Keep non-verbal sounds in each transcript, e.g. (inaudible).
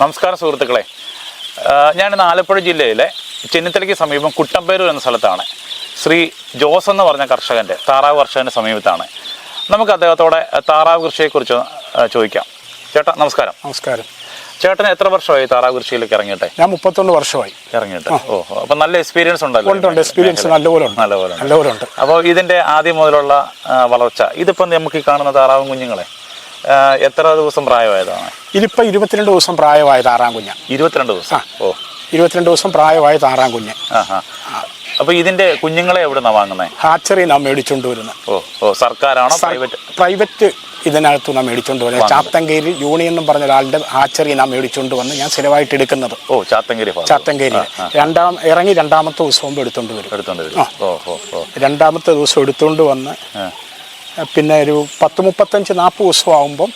നമസ്കാരം സുഹൃത്തുക്കളെ. ഞാൻ ഞാനിന്ന് ആലപ്പുഴ ജില്ലയിലെ ചെന്നിത്തലയ്ക്ക് സമീപം കുട്ടമ്പേരൂർ എന്ന സ്ഥലത്താണ്. ശ്രീ ജോസ് എന്ന് പറഞ്ഞ കർഷകന്റെ താറാവ് കർഷകന്റെ സമീപത്താണ്. നമുക്ക് അദ്ദേഹത്തോടെ താറാവ് കൃഷിയെക്കുറിച്ച് ചോദിക്കാം. ചേട്ടാ നമസ്കാരം. നമസ്കാരം. ചേട്ടന് എത്ര വർഷമായി താറാവ് കൃഷിയിലേക്ക് ഇറങ്ങിയിട്ടെ? ഞാൻ മുപ്പത്തൊന്ന് വർഷമായി. ഇറങ്ങിയിട്ട്. ഓ അപ്പൊ നല്ല എക്സ്പീരിയൻസ് ഉണ്ടല്ലോ ഉണ്ട് ഉണ്ട്. എക്സ്പീരിയൻസ് നല്ലപോലെ നല്ലപോലെ. നല്ലപോലെ ഉണ്ട് അപ്പോൾ ഇതിന്റെ ആദ്യം മുതലുള്ള വളർച്ച ഇതിപ്പം നമുക്ക് ഈ കാണുന്ന താറാവും കുഞ്ഞുങ്ങളെ എത്ര ദിവസം പ്രായമായതാണ്? ഇതിപ്പോ ഇരുപത്തിരണ്ട് ദിവസം പ്രായമായ താറാം കുഞ്ഞ്. ഇരുപത്തിരണ്ട് ദിവസം. ഓ. ഇരുപത്തിരണ്ട് ദിവസം പ്രായമായ താറാം കുഞ്ഞ്. ആ ഇതിന്റെ കുഞ്ഞുങ്ങളെ എവിടുന്നാ വാങ്ങുന്നത് ഹാച്ചറി നാം മേടിച്ചോണ്ട് വരുന്നത് ഓ ഓ സർക്കാരാണോ പ്രൈവറ്റ്? പ്രൈവറ്റ് ഇതിനകത്ത് നാം മേടിച്ചുകൊണ്ട് വരുന്നത് ചാത്തങ്കേരി യൂണിയൻ എന്ന് പറഞ്ഞ ഒരാളുടെ ഹാച്ചറി നാം മേടിച്ചുകൊണ്ട് വന്ന് ഞാൻ സ്ഥിരമായിട്ട് എടുക്കുന്നത്. ഓ ചാത്തങ്കേരി ചാത്തങ്കേരി. രണ്ടാം ഇറങ്ങി രണ്ടാമത്തെ ദിവസവും എടുത്തുകൊണ്ട് വരും എടുത്തോണ്ട് വരും ഓ രണ്ടാമത്തെ ദിവസം എടുത്തുകൊണ്ട് വന്ന് പിന്നെ ഒരു പത്ത് മുപ്പത്തഞ്ച് നാൽപ്പത് ദിവസം ആകുമ്പം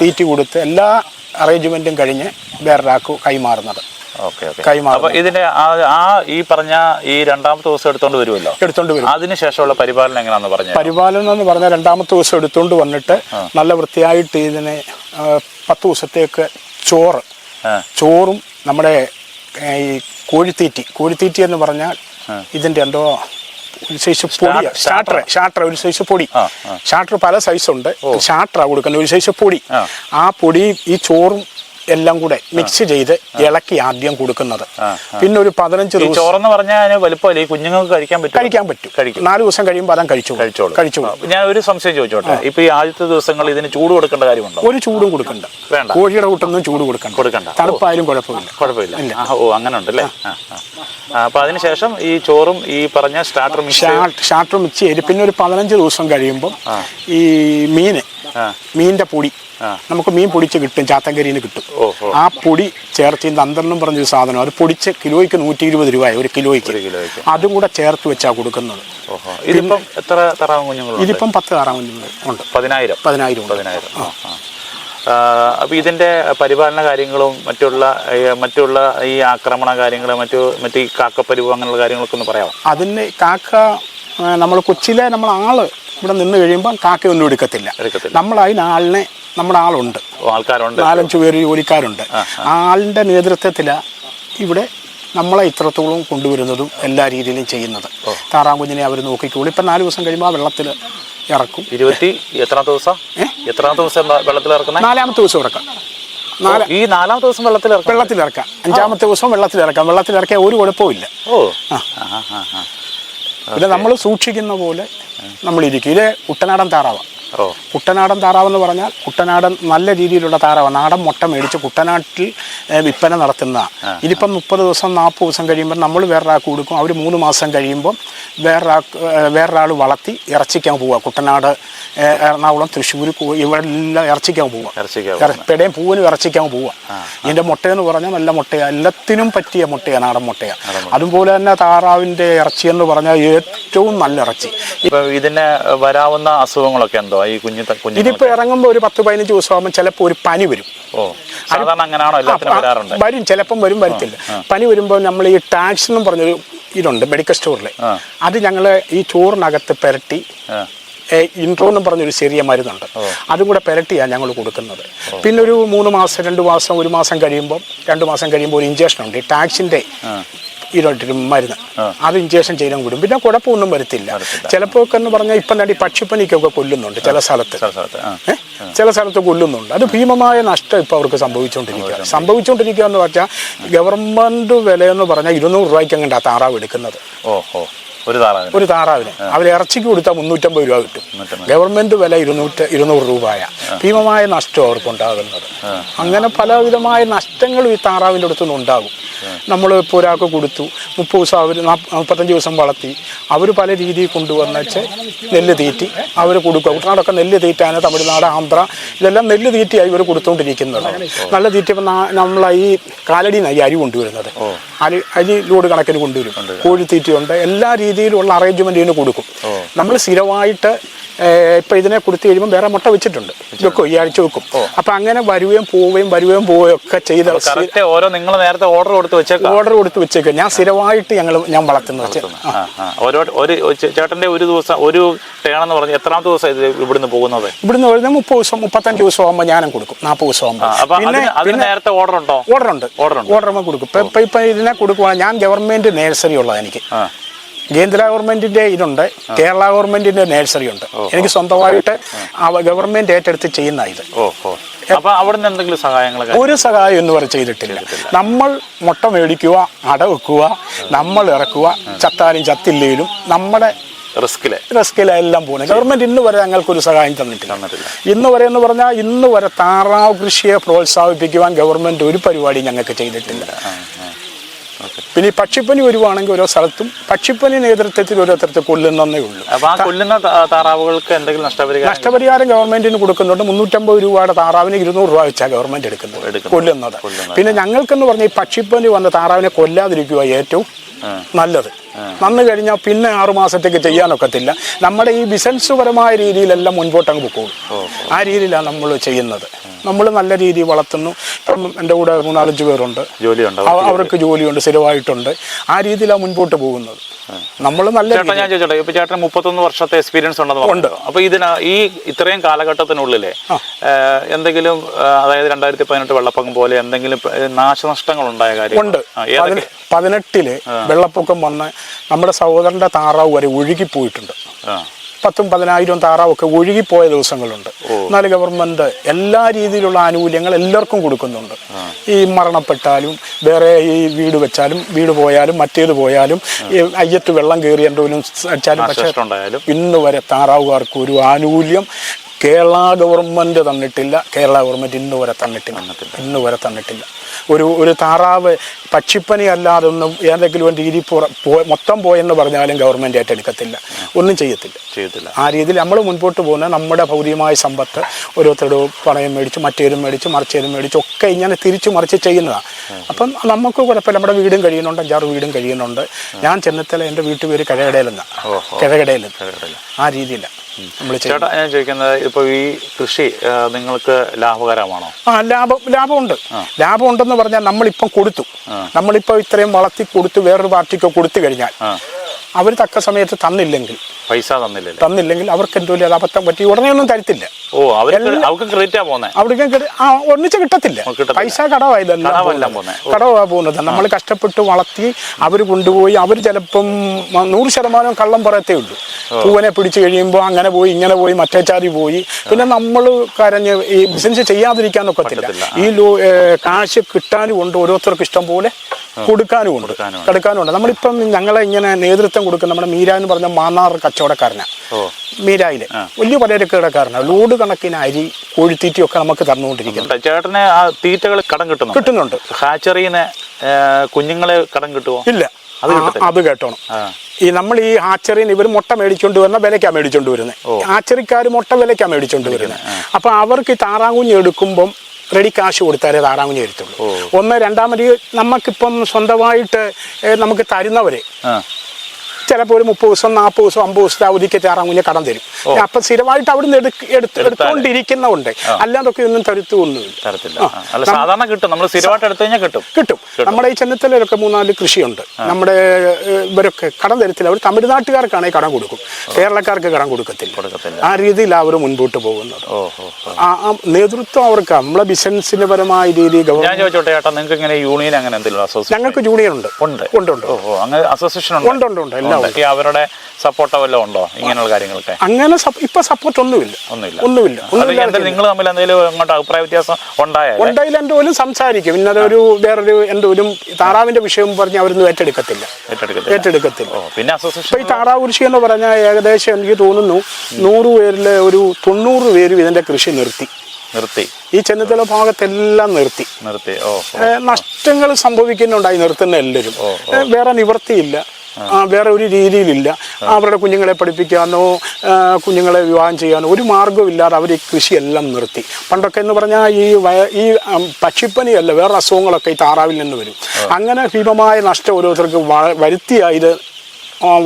തീറ്റി കൊടുത്ത് എല്ലാ അറേഞ്ച്മെന്റും കഴിഞ്ഞ് വേറൊരാൾക്ക് കൈമാറുന്നത്. കൈമാറും. ഇതിന്റെ ആ ഈ പറഞ്ഞ ഈ രണ്ടാമത്തെ ദിവസം എടുത്തോണ്ട് വരുമല്ലോ എടുത്തോണ്ട് വരും. അതിനുശേഷമുള്ള പരിപാലനം എങ്ങനെയാണെന്ന് പറഞ്ഞു പരിപാലനം എന്ന് പറഞ്ഞാൽ രണ്ടാമത്തെ ദിവസം എടുത്തോണ്ട് വന്നിട്ട് നല്ല വൃത്തിയായിട്ട് ഇതിനെ പത്ത് ദിവസത്തേക്ക് ചോറ്. ചോറും നമ്മുടെ ഈ കോഴിത്തീറ്റി. കോഴിത്തീറ്റി എന്ന് പറഞ്ഞാൽ ഇതിന്റെ എന്തോ ഒരു സൈസ് പൊടി. ഷാട്ടർ ഷാട്ടർ ഒരു സൈസ് പൊടി. ആ. പല സൈസ് ഉണ്ട്. ഷാട്ടറാണ് കൊടുക്കുന്നത്. ഒരു സൈസ് പൊടി. ആ പൊടി ഈ ചോറും എല്ലാം കൂടെ മിക്സ് ചെയ്ത് ഇളക്കി ആദ്യം കൊടുക്കുന്നത്. പിന്നെ ഒരു പതിനഞ്ച് ദിവസം ചോറെന്ന് പറഞ്ഞാൽ വലിപ്പമല്ല ഈ കുഞ്ഞുങ്ങൾക്ക് കഴിക്കാൻ പറ്റും കഴിക്കാൻ പറ്റും. കഴിക്കും. നാല് ദിവസം കഴിയുമ്പോൾ അതാ കഴിച്ചു കഴിച്ചോളൂ. കഴിച്ചു ഞാൻ ഒരു സംശയം ചോദിച്ചോട്ടെ? ഇപ്പൊ ഈ ആദ്യത്തെ ദിവസങ്ങൾ ഇതിന് ചൂട് കൊടുക്കേണ്ട കാര്യമുണ്ടോ? ഒരു ചൂടും കൊടുക്കണ്ട. വേണ്ട. കോഴിയുടെ കൂട്ടൊന്നും ചൂട് കൊടുക്കണ്ട. കൊടുക്കണ്ട. തണുപ്പായാലും കുഴപ്പമില്ല. കുഴപ്പമില്ല. ഓ അങ്ങനെ ഉണ്ടല്ലേ അപ്പൊ അതിനുശേഷം ഈ ചോറും ഈ പറഞ്ഞ സ്റ്റാർട്ടർ ഷാർട്ടർ മിക്സ് ചെയ്ത് പിന്നെ ഒരു പതിനഞ്ച് ദിവസം കഴിയുമ്പോൾ ഈ മീന് മീന്റെ മീനിന്റെ പൊടി. നമുക്ക് മീൻ പൊടിച്ച് കിട്ടും ചാത്തങ്കരിയിൽ നിന്ന് കിട്ടും. ആ പൊടി ചേർത്ത് ഈ നന്ദനം പറഞ്ഞൊരു സാധനം അത് പൊടിച്ച് കിലോയ്ക്ക് നൂറ്റി ഇരുപത് രൂപ ഒരു കിലോയ്ക്ക്. അതും കൂടെ ചേർത്ത് വെച്ചാ കൊടുക്കുന്നത്. ഇതിപ്പം എത്ര തറാവും ഇതിപ്പം പത്ത് താറാം കുഞ്ഞുങ്ങൾ ഉണ്ട്. പതിനായിരം. പതിനായിരം ഉണ്ട്. പതിനായിരം. ആ, ആ. ആ, അപ്പൊ ഇതിന്റെ പരിപാലന കാര്യങ്ങളും മറ്റുള്ള മറ്റുള്ള ഈ ആക്രമണ കാര്യങ്ങൾ മറ്റു മറ്റു ഈ കാക്കപ്പരിവ് അങ്ങനെയുള്ള കാര്യങ്ങളൊക്കെ ഒന്ന് പറയാമോ? അതിന് കാക്ക നമ്മൾ കൊച്ചിയിലെ നമ്മൾ ആൾ ഇവിടെ നിന്ന് കഴിയുമ്പോൾ കാക്കയൊന്നും എടുക്കത്തില്ല. നമ്മൾ അതിന് ആളിനെ നമ്മുടെ ആളുണ്ട്. ആൾക്കാരുണ്ട്. നാലഞ്ച് പേര് ജോലിക്കാരുണ്ട്. ആളിന്റെ നേതൃത്വത്തിലാണ് ഇവിടെ നമ്മളെ ഇത്രത്തോളം കൊണ്ടുവരുന്നതും എല്ലാ രീതിയിലും ചെയ്യുന്നത്. താറാങ്കുഞ്ഞിനെ അവർ നോക്കിക്കോളും. ഇപ്പം നാല് ദിവസം കഴിയുമ്പോൾ ആ വെള്ളത്തിൽ ഇറക്കും. ഇരുപത്തി എത്രാമത്തെ ദിവസം? എത്രാമത്തെ ദിവസം വെള്ളത്തിൽ ഇറക്കുന്നത് നാലാമത്തെ ദിവസം ഇറക്കാം. ഈ നാലാമത്തെ ദിവസം വെള്ളത്തിൽ ഇറക്കാം? വെള്ളത്തിൽ ഇറക്കാം. അഞ്ചാമത്തെ ദിവസം വെള്ളത്തിൽ ഇറക്കാം. വെള്ളത്തിൽ ഇറക്കിയാൽ ഒരു കുഴപ്പമില്ല ഓ. ഇത് നമ്മൾ സൂക്ഷിക്കുന്ന പോലെ നമ്മളിരിക്കും. ഇത് കുട്ടനാടൻ താറാവാണ്. കുട്ടനാടൻ കുട്ടനാടൻ താറാവെന്ന് പറഞ്ഞാൽ കുട്ടനാടൻ നല്ല രീതിയിലുള്ള താറാവ് നാടൻ മുട്ട മേടിച്ച് കുട്ടനാട്ടിൽ വിൽപ്പന നടത്തുന്നതാണ് ഇതിപ്പം മുപ്പത് ദിവസം നാൽപ്പത് ദിവസം കഴിയുമ്പോൾ നമ്മൾ വേറൊരാൾക്ക് കൊടുക്കും. അവർ മൂന്ന് മാസം കഴിയുമ്പം വേറൊരാൾക്ക് ഏ, വേറൊരാൾ വളർത്തി ഇറച്ചിക്കാൻ പോവുക. കുട്ടനാട് എറണാകുളം തൃശ്ശൂർ ഇവിടെ എല്ലാം ഇറച്ചിക്കാൻ പോവുക. പെടേം പെടയും പൂവിനും ഇറച്ചിക്കാൻ പോവുക. ഇതിന്റെ മുട്ടയെന്ന് പറഞ്ഞാൽ നല്ല മുട്ടയാണ് എല്ലാത്തിനും പറ്റിയ മുട്ടയാണ് നാടൻ മുട്ടയാണ് അതുപോലെ തന്നെ താറാവിന്റെ ഇറച്ചി എന്ന് പറഞ്ഞാൽ ഏറ്റവും നല്ല ഇറച്ചി. ഇപ്പൊ ഇതിന് വരാവുന്ന അസുഖങ്ങളൊക്കെ എന്തോ? ഈ കുഞ്ഞു ഇതിപ്പോൾ ഇറങ്ങുമ്പോൾ ഒരു പത്ത് പതിനഞ്ച് ദിവസം ആകുമ്പോൾ ചിലപ്പോൾ ഒരു പനി വരും. ഓ സാധാരണ അങ്ങനെയാണോ? വരും ചിലപ്പം വരും വരത്തില്ല. പനി വരുമ്പോൾ നമ്മൾ ഈ ടാക്സ് എന്നും പറഞ്ഞൊരു ഇതുണ്ട് മെഡിക്കൽ സ്റ്റോറിൽ അത് ഞങ്ങൾ ഈ ചോറിനകത്ത് പെരട്ടി. ഇൻട്രോ എന്നും പറഞ്ഞൊരു ചെറിയ മരുന്നുണ്ട്. അതും കൂടെ പെരട്ടിയാണ് ഞങ്ങൾ കൊടുക്കുന്നത്. പിന്നെ ഒരു മൂന്ന് മാസം രണ്ട് മാസം ഒരു മാസം കഴിയുമ്പോൾ രണ്ട് മാസം കഴിയുമ്പോൾ ഒരു ഇഞ്ചക്ഷൻ ഉണ്ട്. ഈ ടാക്സിന്റെ ഇതൊരു മരുന്ന്. അത് ഇഞ്ചക്ഷൻ ചെയ്യാൻ കൂടും. പിന്നെ കുഴപ്പമൊന്നും വരത്തില്ല. ചിലപ്പോൾ എന്ന് പറഞ്ഞാൽ ഇപ്പം തന്നെ പക്ഷിപ്പനിക്കൊക്കെ കൊല്ലുന്നുണ്ട് ചില സ്ഥലത്ത്. ചില സ്ഥലത്ത് കൊല്ലുന്നുണ്ട്. അത് ഭീമമായ നഷ്ടം ഇപ്പോൾ അവർക്ക് സംഭവിച്ചുകൊണ്ടിരിക്കുക. സംഭവിച്ചുകൊണ്ടിരിക്കുക. എന്ന് പറഞ്ഞാൽ ഗവൺമെന്റ് എന്ന് പറഞ്ഞാൽ ഇരുന്നൂറ് രൂപയ്ക്ക് അങ്ങനെ ആ താറാവ് എടുക്കുന്നത്. ഓ ഓ ഒരു താറാവിന്. അവർ ഇറച്ചിക്ക് കൊടുത്താൽ മുന്നൂറ്റമ്പത് രൂപ കിട്ടും. ഗവൺമെന്റ് വില ഇരുന്നൂറ്റ ഇരുന്നൂറ് രൂപയ. ഭീമമായ നഷ്ടം അവർക്ക് ഉണ്ടാകുന്നത് അങ്ങനെ പലവിധമായ നഷ്ടങ്ങൾ ഈ താറാവിന്റെ അടുത്തുനിന്ന് ഉണ്ടാകും. നമ്മൾ ഇപ്പോൾ ഒരാൾക്ക് കൊടുത്തു മുപ്പത് ദിവസം അവർ മുപ്പത്തഞ്ച് ദിവസം വളർത്തി അവർ പല രീതിയിൽ കൊണ്ടുവന്നേച്ച് നെല്ല് തീറ്റി അവർ കൊടുക്കുക. കുട്ടനാടൊക്കെ നെല്ല് തീറ്റാണ് തമിഴ്നാട് ആന്ധ്ര ഇതെല്ലാം നെല്ല് തീറ്റിയായി ഇവർ കൊടുത്തുകൊണ്ടിരിക്കുന്നത് നല്ല തീറ്റി നമ്മൾ ഈ കാലടിയിൽ നിന്നായി അരി കൊണ്ടുവരുന്നത്. അരി അരി ലോഡ് കണക്കിന് കൊണ്ടുവരും. കോഴിത്തീറ്റയുണ്ട് എല്ലാ രീതിയിലുള്ള അറേഞ്ച്മെന്റ് ഇതിന് കൊടുക്കും. നമ്മൾ സ്ഥിരമായിട്ട് ഇപ്പം ഇതിനെ കൊടുത്തു കഴിയുമ്പോൾ വേറെ മുട്ട വെച്ചിട്ടുണ്ട്. വെക്കും ഈ ആഴ്ച വെക്കും. അപ്പം അങ്ങനെ വരുകയും പോവുകയും വരുകയും പോവുകയും ഒക്കെ ചെയ്ത ഓരോ നിങ്ങൾ നേരത്തെ ഓർഡർ കൊടുത്ത് വെച്ചേക്കും? ഓർഡർ കൊടുത്ത് വെച്ചേക്കും. ഞാൻ സ്ഥിരമായിട്ട് ഞങ്ങൾ ഞാൻ വളർത്തുന്നത്. ഓരോ ഒരു ചേട്ടന്റെ ചേട്ടന്റെ ഒരു ദിവസം ഒരു ടേണെന്ന് പറഞ്ഞ് എത്രാമത്തെ ദിവസം ഇത് ഇവിടുന്ന് പോകുന്നത്? ഇവിടുന്ന് വരുന്ന മുപ്പത് ദിവസം മുപ്പത്തഞ്ച് ദിവസം ആകുമ്പോൾ ഞാനും കൊടുക്കും. നാൽപ്പത് ദിവസം ആകുമ്പോൾ പിന്നെ അതിന് നേരത്തെ ഓർഡർ ഉണ്ടോ? ഓർഡർ ഉണ്ട്. ഓർഡർ ഉണ്ട്. ഓർഡർ കൊടുക്കും. ഇപ്പം ഇപ്പം ഇതിനെ കൊടുക്കുവാണ് ഞാൻ ഗവൺമെന്റ് നേഴ്സറി ഉള്ളത് എനിക്ക്. കേന്ദ്ര ഗവൺമെന്റിന്റെ ഇതുണ്ട് കേരള ഗവൺമെന്റിന്റെ നേഴ്സറി ഉണ്ട്. എനിക്ക് സ്വന്തമായിട്ട് ഗവൺമെന്റ് ഏറ്റെടുത്ത് ചെയ്യുന്ന ഇത്. അവിടുന്ന് എന്തെങ്കിലും സഹായങ്ങൾ ഒരു സഹായം എന്ന് പറഞ്ഞ് ചെയ്തിട്ടില്ല. നമ്മൾ മുട്ട മേടിക്കുക അട വെക്കുക നമ്മൾ ഇറക്കുക ചത്താലും ചത്തില്ലേലും നമ്മുടെ റിസ്കിൽ റിസ്കിലെല്ലാം പോകുന്നത്. ഗവൺമെന്റ് ഇന്ന് വരെ ഞങ്ങൾക്ക് ഒരു സഹായം തന്നിട്ടില്ല. ഇന്ന് വരെ എന്ന് പറഞ്ഞാൽ ഇന്ന് വരെ താറാവ് കൃഷിയെ പ്രോത്സാഹിപ്പിക്കുവാൻ ഗവൺമെന്റ് ഒരു പരിപാടി ഞങ്ങൾക്ക് ചെയ്തിട്ടില്ല. പിന്നെ ഈ പക്ഷിപ്പനി വരുവാണെങ്കിൽ ഓരോ സ്ഥലത്തും പക്ഷിപ്പനി നേതൃത്വത്തിൽ ഓരോരുത്തർക്ക് കൊല്ലുന്നേ ഉള്ളൂ. അപ്പൊ ആ കൊല്ലുന്ന താറാവുകൾക്ക് എന്തെങ്കിലും നഷ്ടപരിഹാരം നഷ്ടപരിഹാരം ഗവൺമെന്റിന് കൊടുക്കുന്നുണ്ട്. മുന്നൂറ്റമ്പത് രൂപയുടെ താറാവിന് ഇരുന്നൂറ് രൂപ വെച്ചാൽ ഗവൺമെന്റ് എടുക്കുന്നത്. കൊല്ലുന്നത്. പിന്നെ ഞങ്ങൾക്കെന്ന് പറഞ്ഞാൽ ഈ പക്ഷിപ്പനി വന്ന താറാവിനെ കൊല്ലാതിരിക്കുക ഏറ്റവും. നല്ലത്. നന്ന് കഴിഞ്ഞാൽ പിന്നെ ആറു മാസത്തേക്ക് ചെയ്യാനൊക്കത്തില്ല. നമ്മുടെ ഈ ബിസിനസ് പരമായ രീതിയിലെല്ലാം മുൻപോട്ടങ്ങ് അങ്ങ് പൊക്കോളും ആ രീതിയിലാണ് നമ്മൾ ചെയ്യുന്നത്. നമ്മൾ നല്ല രീതിയിൽ വളർത്തുന്നു. എന്റെ കൂടെ മൂന്നാലഞ്ച് പേരുണ്ട്. ജോലിയുണ്ട് അവ- അവർക്ക് ജോലിയുണ്ട് സ്ഥിരമായിട്ടുണ്ട്. ആ രീതിയിലാണ് മുൻപോട്ട് പോകുന്നത്. നമ്മൾ നല്ല ചേട്ടാ ഞാൻ ചോദിച്ചോട്ടെ ഇപ്പൊ ചേട്ടന് മുപ്പത്തൊന്ന് വർഷത്തെ എക്സ്പീരിയൻസ് ഉണ്ടെന്ന് ഉണ്ട്. അപ്പൊ ഇതിന് ഈ ഇത്രയും കാലഘട്ടത്തിനുള്ളിലെ എന്തെങ്കിലും അതായത് രണ്ടായിരത്തി പതിനെട്ട് വെള്ളപ്പൊക്കം പോലെ എന്തെങ്കിലും നാശനഷ്ടങ്ങൾ ഉണ്ടായ കാര്യം ഉണ്ട്. പതിനെട്ടിൽ വെള്ളപ്പൊക്കം വന്ന് നമ്മുടെ സഹോദരന്റെ താറാവ് വരെ ഒഴുകിപ്പോയിട്ടുണ്ട്. പത്തും പതിനായിരവും താറാവൊക്കെ ഒഴുകിപ്പോയ ദിവസങ്ങളുണ്ട്. എന്നാൽ ഗവൺമെന്റ് എല്ലാ രീതിയിലുള്ള ആനുകൂല്യങ്ങൾ എല്ലാവർക്കും കൊടുക്കുന്നുണ്ട്. ഈ മരണപ്പെട്ടാലും വേറെ ഈ വീട് വെച്ചാലും വീട് പോയാലും മറ്റേത് പോയാലും ഈ അയ്യത്ത് വെള്ളം കയറി എന്തെങ്കിലും അടിച്ചാലും പക്ഷേ ഇന്ന് വരെ താറാവുകാർക്ക് ഒരു ആനുകൂല്യം കേരള ഗവൺമെന്റ് തന്നിട്ടില്ല. കേരള ഗവൺമെന്റ് ഇന്ന് വരെ തന്നിട്ടില്ല. ഇന്ന് വരെ തന്നിട്ടില്ല. ഒരു ഒരു താറാവ് പക്ഷിപ്പനി അല്ലാതെ ഒന്നും ഏതെങ്കിലും ഒരു രീതി മൊത്തം പോയെന്ന് പറഞ്ഞാലും ഗവൺമെന്റ് ഏറ്റെടുക്കത്തില്ല. ഒന്നും ചെയ്യത്തില്ല. ചെയ്യത്തില്ല. ആ രീതിയിൽ നമ്മൾ മുൻപോട്ട് പോകുന്ന നമ്മുടെ ഭൗതികമായ സമ്പത്ത് ഓരോരുത്തരുടെ പണയം മേടിച്ച് മറ്റേരും മേടിച്ച് മറിച്ചേരും മേടിച്ച് ഒക്കെ ഇങ്ങനെ തിരിച്ചു മറിച്ച് ചെയ്യുന്നതാണ് അപ്പം നമുക്ക് കുഴപ്പമില്ല. നമ്മുടെ വീടും കഴിയുന്നുണ്ട്. അഞ്ചാറ് വീടും കഴിയുന്നുണ്ട്. ഞാൻ ചെന്നിത്തല എന്റെ വീട്ടുപേര് കിഴകടയിലെന്നാണ്. കിഴകടയിൽ ആ രീതിയിലാണ് നമ്മൾ ചേട്ടാ ഞാൻ ചോദിക്കുന്നത് ഇപ്പൊ ഈ കൃഷി നിങ്ങൾക്ക് ലാഭകരമാണോ? ആ ലാഭം ലാഭമുണ്ട്. ലാഭം ഉണ്ടെന്ന് പറഞ്ഞാൽ നമ്മളിപ്പം കൊടുത്തു. നമ്മളിപ്പോൾ ഇത്രയും വളർത്തി കൊടുത്തു വേറൊരു പാർട്ടിക്ക് കൊടുത്തു കഴിഞ്ഞാൽ അവർ തക്ക സമയത്ത് തന്നില്ലെങ്കിൽ പൈസ തന്നില്ലല്ലേ? തന്നില്ലെങ്കിൽ അവർക്ക് എന്തോലും അത് അബദ്ധം പറ്റി ഉടനെ ഒന്നും തരത്തില്ല. ഓ അവർക്ക് ക്രെഡിറ്റാ ആ ഒന്നിച്ച് കിട്ടത്തില്ല. പൈസ കടവായതെല്ലാം. കടവാ പോകുന്നത്. നമ്മൾ കഷ്ടപ്പെട്ട് വളർത്തി അവർ കൊണ്ടുപോയി അവർ ചിലപ്പം നൂറ് ശതമാനം കള്ളം പറയത്തേ ഉള്ളൂ. പൂവനെ പിടിച്ചു കഴിയുമ്പോൾ അങ്ങനെ പോയി ഇങ്ങനെ പോയി മറ്റേ ചാതി പോയി. പിന്നെ നമ്മൾ കരഞ്ഞ് ഈ ബിസിനസ് ചെയ്യാതിരിക്കാൻ ഒക്കത്തില്ല. ഈ ലോ കാശ് കിട്ടാനും ഉണ്ട്. ഓരോരുത്തർക്ക് ഇഷ്ടം പോലെ കൊടുക്കാനും ഉണ്ട്. കൊടുക്കാനും ഉണ്ട്. നമ്മളിപ്പം ഞങ്ങളെ ഇങ്ങനെ നേതൃത്വം കൊടുക്കുന്ന നമ്മുടെ മീര എന്ന് പറഞ്ഞ മാന്നാർ കച്ചവടക്കാരനാണ് മീരായിൽ. വലിയ പലചരക്കടക്കാരനാണ് ലോഡ് കണക്കിന് അരി കോഴിത്തീറ്റയൊക്കെ നമുക്ക് തന്നുകൊണ്ടിരിക്കുന്നു. ചേട്ടന് ആ തീറ്റകൾ കടം കിട്ടുന്നു കിട്ടുന്നുണ്ട്. ഹാച്ചറിന് കുഞ്ഞുങ്ങളെ കടം കിട്ടുമോ ഇല്ല. അത് കേട്ടോണം. ഈ നമ്മൾ ഈ ആച്ചറിന് ഇവർ മുട്ട മേടിച്ചോണ്ട് വരുന്ന വിലക്കാണ് മേടിച്ചോണ്ട് വരുന്നത് ആച്ചറിക്കാർ മുട്ട വിലക്കാണ് മേടിച്ചോണ്ട് വരുന്നത് അപ്പൊ അവർക്ക് ഈ താറാങ്കുഞ്ഞ് എടുക്കുമ്പം റെഡി കാശ് കൊടുത്താലേ താറാങ്കുഞ്ഞ് എടുത്തുള്ളൂ. ഒന്ന് രണ്ടാമത് നമുക്കിപ്പം സ്വന്തമായിട്ട് നമുക്ക് തരുന്നവരെ ചിലപ്പോൾ ഒരു മുപ്പത് ദിവസം നാൽപ്പത് ദിവസം അമ്പത് ദിവസത്തെ അവധിക്ക് താറാങ്കുഞ്ഞ് കടം തരും. അപ്പൊ സ്ഥിരമായിട്ട് അവിടെ നിന്ന് എടുത്ത് എടുത്തുകൊണ്ടിരിക്കുന്നുണ്ട് അല്ലാതൊക്കെ ഒന്നും തരുത്തു സാധാരണ കിട്ടും. നമ്മൾ സ്ഥിരമായിട്ട് എടുത്തു കഴിഞ്ഞാൽ കിട്ടും. കിട്ടും. നമ്മുടെ ഈ ചെന്നിത്തലൊക്കെ മൂന്നാൽ കൃഷിയുണ്ട്. നമ്മുടെ ഇവരൊക്കെ കടം തരത്തില്ല. അവർ തമിഴ്നാട്ടുകാർക്കാണെങ്കിൽ കടം കൊടുക്കും. കേരളക്കാർക്ക് കടം കൊടുക്കത്തില്ല. ആ രീതിയിൽ അവർ മുൻപോട്ട് പോകുന്നത്. ആ നേതൃത്വം അവർക്ക് നമ്മളെ ബിസിനസിന് പരമായ രീതി ഗവൺമെന്റ് ഞാൻ ചോദിച്ചോട്ടെ ചേട്ടാ നിങ്ങൾക്ക് ഇങ്ങനെ യൂണിയൻ അങ്ങനെ എന്തെങ്കിലും ഞങ്ങൾക്ക് ജൂണിയർ ഉണ്ട്. ഉണ്ട്. ഉണ്ട് ഉണ്ട്. അസോസിയേഷൻ ഉണ്ട്? ഉണ്ട് ഉണ്ട് ഉണ്ട്. എല്ലാം ഈ അവരുടെ സപ്പോർട്ടോ വല്ലതും ഉണ്ടോ? ഇങ്ങനെയുള്ള കാര്യങ്ങളൊക്കെ? അങ്ങനെ ഇപ്പൊ സപ്പോർട്ട് ഒന്നുമില്ല. ഒന്നുമില്ല. ഒന്നുമില്ല. നിങ്ങൾ തമ്മിൽ എന്തെങ്കിലും അങ്ങോട്ട് അഭിപ്രായ വ്യത്യാസം ഉണ്ടായാലേ? ഉണ്ടെങ്കിൽ പോലും സംസാരിക്കും. ഇന്നലെ ഒരു വേറൊരു എന്തോലും താറാവിന്റെ വിഷയം പറഞ്ഞ് അവരൊന്നും ഏറ്റെടുക്കത്തില്ല. ഏറ്റെടുക്കത്തില്ല. പിന്നെ അസോസിയേഷൻ ഈ താറാവ് കൃഷി എന്ന് പറഞ്ഞാൽ ഏകദേശം എനിക്ക് തോന്നുന്നു നൂറ് പേരിൽ ഒരു തൊണ്ണൂറ് പേരും ഇതിന്റെ കൃഷി നിർത്തി. നിർത്തി. ഈ ചെന്നിത്തല ഭാഗത്തെല്ലാം നിർത്തി. നിർത്തി. ഓ. നഷ്ടങ്ങൾ സംഭവിക്കുന്നുണ്ടായി നിർത്തുന്ന എല്ലാവരും. വേറെ നിവൃത്തിയില്ല. ആ, വേറെ ഒരു രീതിയിലില്ല. അവരുടെ കുഞ്ഞുങ്ങളെ പഠിപ്പിക്കാനോ കുഞ്ഞുങ്ങളെ വിവാഹം ചെയ്യാനോ ഒരു മാർഗമില്ലാതെ അവർ ഈ കൃഷിയെല്ലാം നിർത്തി. പണ്ടൊക്കെ എന്ന് പറഞ്ഞാൽ ഈ വയ- ഈ പക്ഷിപ്പനിയല്ല വേറെ അസുഖങ്ങളൊക്കെ ഈ താറാവിൽ നിന്ന് വരും. അങ്ങനെ ഭീമമായ നഷ്ടം ഓരോരുത്തർക്ക് വ- വരുത്തിയാ ഇത് ആ,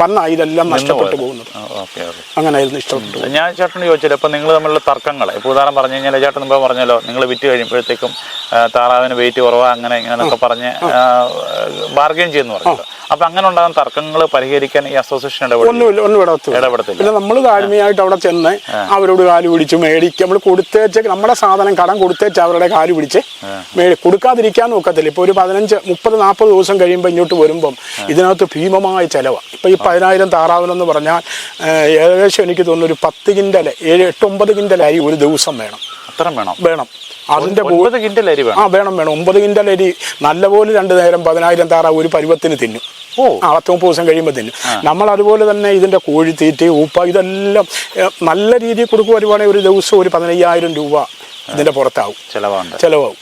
വന്നാ ഇതെല്ലാം നഷ്ടപ്പെട്ടു പോകുന്നത്. അങ്ങനെയായിരുന്നു ഇഷ്ടപ്പെട്ടു ഞാൻ ചേട്ടനോട് ചോദിച്ചില്ല ഇപ്പൊ നിങ്ങൾ തമ്മിലുള്ള തർക്കങ്ങൾ ഇപ്പോൾ ഉദാഹരണം പറഞ്ഞു കഴിഞ്ഞാൽ ചേട്ടൻ മുമ്പ് പറഞ്ഞല്ലോ നിങ്ങൾ വിറ്റ് കഴിയുമ്പോഴത്തേക്കും താറാവിന് വെയിറ്റ് കുറവാ അങ്ങനെ ഇങ്ങനെയൊക്കെ പറഞ്ഞ് ബാർഗെയിൻ ചെയ്യുന്നു പറഞ്ഞു അപ്പം അങ്ങനെ ഉണ്ടാകുന്ന തർക്കങ്ങൾ പരിഹരിക്കാൻ ഈ അസോസിയേഷൻ ഒന്നുമില്ല ഒന്നും ഇടപെടത്തില്ല. പിന്നെ നമ്മൾ താഴ്മയായിട്ട് അവിടെ ചെന്ന് അവരോട് കാൽ പിടിച്ച് മേടിക്ക. നമ്മൾ കൊടുത്തേച്ച് നമ്മുടെ സാധനം കടം കൊടുത്തേച്ച് അവരുടെ കാൽ പിടിച്ച് മേടി കൊടുക്കാതിരിക്കാൻ നോക്കത്തില്ല. ഇപ്പൊ ഒരു പതിനഞ്ച് മുപ്പത് നാൽപ്പത് ദിവസം കഴിയുമ്പോൾ ഇങ്ങോട്ട് വരുമ്പം ഇതിനകത്ത് ഭീമമായ ചിലവാണ് ഇപ്പോൾ ഈ പതിനായിരം താറാവിനെന്ന് പറഞ്ഞാൽ ഏകദേശം എനിക്ക് തോന്നുന്നു ഒരു പത്ത് കിൻഡൽ ഏഴ് എട്ട് ഒമ്പത് അരി ഒരു ദിവസം വേണം. അത്രയും വേണം? വേണം. അതിന്റെ ഒമ്പത് കിൻഡൽ അരി വേണം? ആ വേണം വേണം. ഒമ്പത് കിൻഡൽ അരി നല്ലപോലെ രണ്ട് നേരം പതിനായിരം താറാവ് ഒരു പരുവത്തിന് തിന്നും. ഓ. ആ പത്ത് മുപ്പത് ദിവസം കഴിയുമ്പോൾ തിന്നും. നമ്മൾ അതുപോലെ തന്നെ ഇതിന്റെ കോഴിത്തീറ്റ ഉപ്പ ഇതെല്ലാം നല്ല രീതിയിൽ കൊടുക്കുവരുവാണെങ്കിൽ ഒരു ദിവസം ഒരു പതിനയ്യായിരം രൂപ ഇതിന്റെ പുറത്താവും. ചെലവാണ് ചെലവാകും.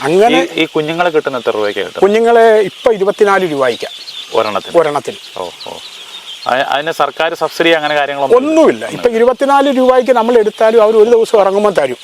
അങ്ങനെ ഈ കുഞ്ഞുങ്ങളെ കിട്ടുന്ന എത്ര രൂപയ്ക്ക് കുഞ്ഞുങ്ങളെ ഇപ്പൊ ഇരുപത്തിനാല് രൂപയ്ക്ക് ഒരെണ്ണത്തിന്. ഒരെണ്ണത്തിൽ ഓ ഓ. അതിന് സർക്കാർ സബ്സിഡി അങ്ങനെ കാര്യങ്ങളൊന്നും ഒന്നുമില്ല. ഇപ്പം ഇരുപത്തിനാല് രൂപയ്ക്ക് നമ്മൾ എടുത്താലും അവർ ഒരു ദിവസം ഇറങ്ങുമ്പോൾ തരും.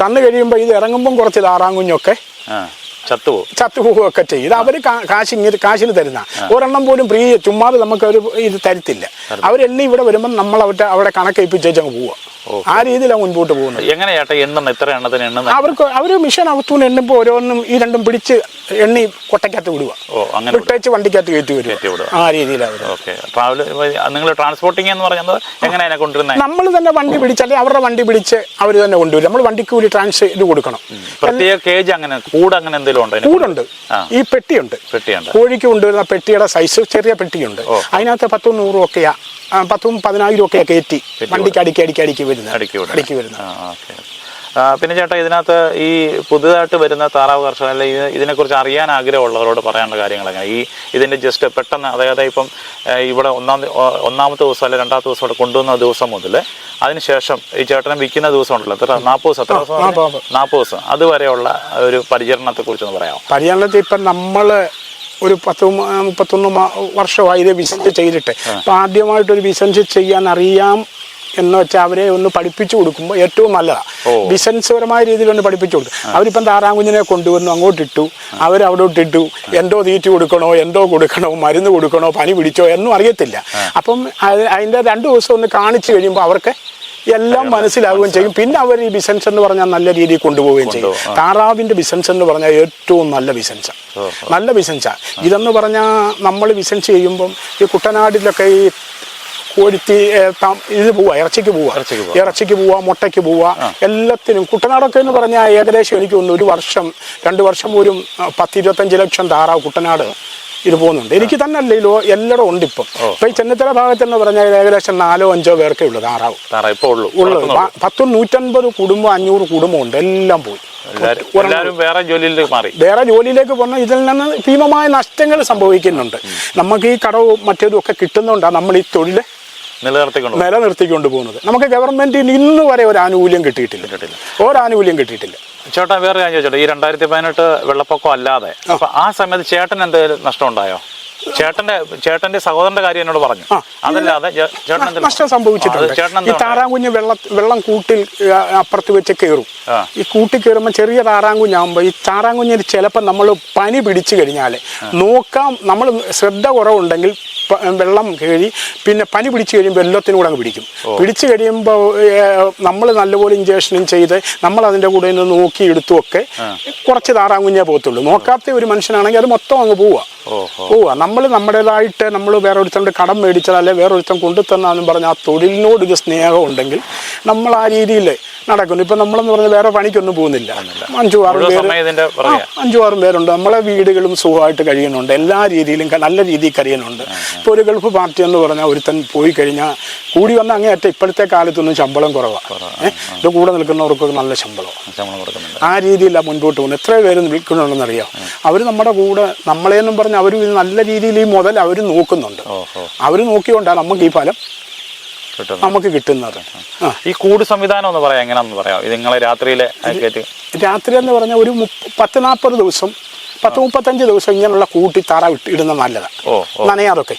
തന്നു കഴിയുമ്പോൾ ഇത് ഇറങ്ങുമ്പം കുറച്ച് താറാങ്കുഞ്ഞൊക്കെ ആ. ചത്തുപോകും. ഒക്കെ ചെയ്യും. ഇത് അവർ കാശ് ഇങ്ങനെ കാശിന് തരുന്ന. ഒരെണ്ണം പോലും ഫ്രീ ചുമ്മാതെ നമുക്ക് അവർ ഇത് തരത്തില്ല. അവരെണ്ണി ഇവിടെ വരുമ്പം നമ്മൾ അവരുടെ അവിടെ കണക്കേൽപ്പിച്ചേച്ച് അങ്ങ് പോവുക. ആ രീതിയിലാണ് മുൻപോട്ട് പോകുന്നത്. എങ്ങനെ ചേട്ടാ എത്ര ഇത്ര എണ്ണത്തിന് എണ്ണം അവർക്ക് അവർ മിഷൻ അകത്തുനിന്ന് എണ്ണുമ്പോൾ ഓരോന്നും ഈ രണ്ടും പിടിച്ച് എണ്ണി കൊട്ടയ്ക്കകത്ത് വിടുക. ഓ അങ്ങനെ വിട്ടേച്ച് വണ്ടിക്കകത്ത് കയറ്റി വരും ആ രീതിയിലാണ് ഓക്കെ. ട്രാവൽ നിങ്ങൾ ട്രാൻസ്പോർട്ടിങ് എന്ന് പറയുന്നത് എങ്ങനെയാണ് കൊണ്ടുവരുന്നത് നമ്മൾ തന്നെ വണ്ടി പിടിച്ച് അല്ലെങ്കിൽ അവരുടെ വണ്ടി പിടിച്ച് അവർ തന്നെ കൊണ്ടുവരും. നമ്മൾ വണ്ടിക്ക് കൂടി ട്രാൻസ് ഇത് കൊടുക്കണം. പ്രത്യേക കേജ് അങ്ങനെ കൂട് അങ്ങനെ എന്തെങ്കിലും ഉണ്ടോ കൂടുണ്ട്. ഈ പെട്ടിയുണ്ട്. പെട്ടിയുണ്ട്. കോഴിക്ക് കൊണ്ടുവരുന്ന പെട്ടിയുടെ സൈസ് ചെറിയ പെട്ടിയുണ്ട്. അതിനകത്ത് പത്തും നൂറും ഒക്കെയാ. പത്തും പതിനായിരം ഒക്കെ കയറ്റി വണ്ടിക്ക് അടുക്കി അടുക്കി അടുക്കി വരുന്നത്. അടുക്കി വരുന്നത്. പിന്നെ ചേട്ടാ ഇതിനകത്ത് ഈ പുതുതായിട്ട് വരുന്ന താറാവ് കർഷകർ അല്ലെങ്കിൽ ഇതിനെക്കുറിച്ച് അറിയാൻ ആഗ്രഹമുള്ളവരോട് പറയാനുള്ള കാര്യങ്ങൾ എങ്ങനെ ഈ ഇതിന്റെ ജസ്റ്റ് പെട്ടെന്ന് അതായത് ഇപ്പം ഇവിടെ ഒന്നാം ഒന്നാമത്തെ ദിവസം അല്ലെങ്കിൽ രണ്ടാമത്തെ ദിവസം ഇവിടെ കൊണ്ടുവന്ന ദിവസം മുതൽ അതിനുശേഷം ഈ ചേട്ടനെ വിൽക്കുന്ന ദിവസം ഉണ്ടല്ലോ എത്ര? നാൽപ്പത് ദിവസം എത്ര ദിവസം? നാൽപ്പത് ദിവസം. അതുവരെയുള്ള ഒരു പരിചരണത്തെക്കുറിച്ചൊന്ന് പറയാം പരിചരണത്തിൽ ഇപ്പം നമ്മൾ ഒരു പത്ത് മുപ്പത്തൊന്ന് വർഷമായി ഇത് ബിസിനസ് ചെയ്തിട്ട്. അപ്പം ആദ്യമായിട്ടൊരു ബിസിനസ് ചെയ്യാൻ അറിയാം എന്ന് വെച്ചാൽ അവരെ ഒന്ന് പഠിപ്പിച്ചു കൊടുക്കുമ്പോൾ ഏറ്റവും നല്ലതാണ് ബിസിനസ് പരമായ രീതിയിൽ ഒന്ന് പഠിപ്പിച്ചു കൊടുക്കും. അവരിപ്പം താറാങ്കുഞ്ഞിനെ കൊണ്ടുവന്നു അങ്ങോട്ട് ഇട്ടു അവരവിടോട്ട് ഇട്ടു എന്തോ തീറ്റ് കൊടുക്കണോ എന്തോ കൊടുക്കണോ മരുന്ന് കൊടുക്കണോ പനി പിടിച്ചോ എന്നും അറിയത്തില്ല. അപ്പം അത് അതിന്റെ രണ്ട് ദിവസം ഒന്ന് കാണിച്ചു കഴിയുമ്പോൾ അവർക്ക് എല്ലാം മനസ്സിലാവുകയും ചെയ്യും. പിന്നെ അവർ ഈ ബിസിനസ് എന്ന് പറഞ്ഞാൽ നല്ല രീതിയിൽ കൊണ്ടുപോവുകയും ചെയ്യും. താറാവിന്റെ ബിസിനസ് എന്ന് പറഞ്ഞാൽ ഏറ്റവും നല്ല ബിസിനസ്സാണ് നല്ല ബിസിനസ്സാണ് ഇതെന്ന് പറഞ്ഞാൽ നമ്മൾ ബിസിനസ് ചെയ്യുമ്പം ഈ കുട്ടനാട്ടിലൊക്കെ ഈ കോഴിത്തി ഇത് പോവാ ഇറച്ചിക്ക് പോവാ. ഇറച്ചിക്ക് പോവാ. മുട്ടയ്ക്ക് പോവാ എല്ലാത്തിനും. കുട്ടനാടൊക്കെ എന്ന് പറഞ്ഞാൽ ഏകദേശം എനിക്ക് തോന്നുന്നു ഒരു വർഷം രണ്ട് വർഷം പോലും പത്തിരുപത്തഞ്ച് ലക്ഷം താറാവ് കുട്ടനാട്. ഇത് പോകുന്നുണ്ട്. എനിക്ക് തന്നെ അല്ല ലോ എല്ലായിടും ഉണ്ട് ഇപ്പം. ഇപ്പം ഈ ചെന്നിത്തല ഭാഗത്ത് എന്ന് പറഞ്ഞാൽ ഏകദേശം നാലോ അഞ്ചോ പേർക്കേ ഉള്ളൂ താറാവ്. ഇപ്പോൾ ഉള്ളൂ. പത്തും നൂറ്റൻപത് കുടുംബം അഞ്ഞൂറ് കുടുംബം ഉണ്ട്. എല്ലാം പോയി. വേറെ ജോലിയിലേക്ക് മാറി. വേറെ ജോലിയിലേക്ക് പോകുന്ന ഇതിൽ നിന്ന് ഭീമമായ നഷ്ടങ്ങൾ സംഭവിക്കുന്നുണ്ട്. നമുക്ക് ഈ കടവും മറ്റേതും ഒക്കെ കിട്ടുന്നുണ്ടാ നമ്മൾ ഈ തൊഴിൽ നിലനിർത്തിക്കൊണ്ട്. നിലനിർത്തിക്കൊണ്ട് പോകുന്നത്. നമുക്ക് ഗവൺമെന്റിന് ഇന്ന് വരെ ഒരു ആനുകൂല്യം കിട്ടിയിട്ടില്ല. കിട്ടിയിട്ടില്ല. ഒരു ആനുകൂല്യം കിട്ടിയിട്ടില്ല. ചേട്ടാ വേറെ കാര്യം ചോദിച്ചോട്ടെ? ഈ രണ്ടായിരത്തി പതിനെട്ട് വെള്ളപ്പൊക്കം അല്ലാതെ അപ്പൊ ആ സമയത്ത് ചേട്ടൻ എന്തെങ്കിലും നഷ്ടം ഉണ്ടായോ ചേട്ടന്റെ ചേട്ടന്റെ സഹോദരന്റെ കാര്യം എന്നോട് പറഞ്ഞു. അതല്ലാതെ ചേട്ടൻ നഷ്ടം സംഭവിച്ചിട്ടുണ്ട്. ഈ താറാങ്കുഞ്ഞ് വെള്ളം വെള്ളം കൂട്ടിൽ അപ്പുറത്ത് വെച്ച് കയറും. ഈ കൂട്ടി കയറുമ്പോൾ ചെറിയ താറാങ്കുഞ്ഞാകുമ്പോൾ ഈ താറാങ്കുഞ്ഞിന് ചിലപ്പോൾ നമ്മൾ പനി പിടിച്ചു കഴിഞ്ഞാൽ നോക്കാം നമ്മൾ ശ്രദ്ധ കുറവുണ്ടെങ്കിൽ വെള്ളം കയറി പിന്നെ പനി പിടിച്ചു കഴിയുമ്പോൾ എല്ലാത്തിനും കൂടെ അങ്ങ് പിടിക്കും. പിടിച്ചു കഴിയുമ്പോൾ നമ്മൾ നല്ലപോലെ ഇഞ്ചക്ഷനും ചെയ്ത് നമ്മൾ അതിന്റെ കൂടെ നിന്ന് നോക്കി എടുത്തുമൊക്കെ കുറച്ച് താറാങ്കുഞ്ഞേ പോകത്തുള്ളൂ. നോക്കാത്ത ഒരു മനുഷ്യനാണെങ്കിൽ അത് മൊത്തം അങ്ങ് പോവുക പോവുക നമ്മൾ നമ്മുടേതായിട്ട് നമ്മൾ വേറെ ഒരുത്തന്റെ കടം മേടിച്ചാൽ അല്ലെ വേറെ ഒരുത്തൻ കൊണ്ടു തന്നാന്നും പറഞ്ഞ ആ തൊഴിലിനോട് ഒരു സ്നേഹം ഉണ്ടെങ്കിൽ നമ്മൾ ആ രീതിയിൽ നടക്കുന്നു. ഇപ്പം നമ്മളെന്ന് പറഞ്ഞാൽ വേറെ പണിക്കൊന്നും പോകുന്നില്ല. അഞ്ചു ആറും പേര് അഞ്ചു ആറും പേരുണ്ട്. നമ്മളെ വീടുകളും സുഖമായിട്ട് കഴിയുന്നുണ്ട്. എല്ലാ രീതിയിലും നല്ല രീതിയിൽ കഴിയുന്നുണ്ട്. ഇപ്പോൾ ഒരു ഗൾഫ് പാർട്ടി എന്ന് പറഞ്ഞാൽ ഒരുത്തൻ പോയി കഴിഞ്ഞാൽ കൂടി വന്ന അങ്ങേയറ്റ ഇപ്പോഴത്തെ കാലത്തൊന്നും ശമ്പളം കുറവാണ് ഇത് കൂടെ നിൽക്കുന്നവർക്കൊക്കെ നല്ല ശമ്പളം ആ രീതിയിലാണ് മുൻപോട്ട് പോകുന്നത്. എത്ര പേര് നിൽക്കുന്നുണ്ടെന്ന് അറിയാം അവർ നമ്മുടെ കൂടെ നമ്മളെന്നും പറഞ്ഞ് അവർ നല്ല രീതിയിൽ ഈ മുതൽ അവർ നോക്കുന്നുണ്ട്. അവർ നോക്കിയോണ്ടാണ് നമുക്ക് ഈ ഫലം നമുക്ക് കിട്ടുന്നത്. ഈ കൂട് സംവിധാനം എന്ന് പറയാം എങ്ങനെയാണെന്ന് പറയാം? ഇത് നിങ്ങളെ രാത്രിയിലെ രാത്രി എന്ന് പറഞ്ഞാൽ ഒരു പത്ത് നാൽപ്പത് ദിവസം പത്ത് മുപ്പത്തഞ്ച് ദിവസം ഇങ്ങനെയുള്ള കൂട്ടി തറ വിട്ട് ഇടുന്ന നല്ലതാണ് നനയാതൊക്കെ.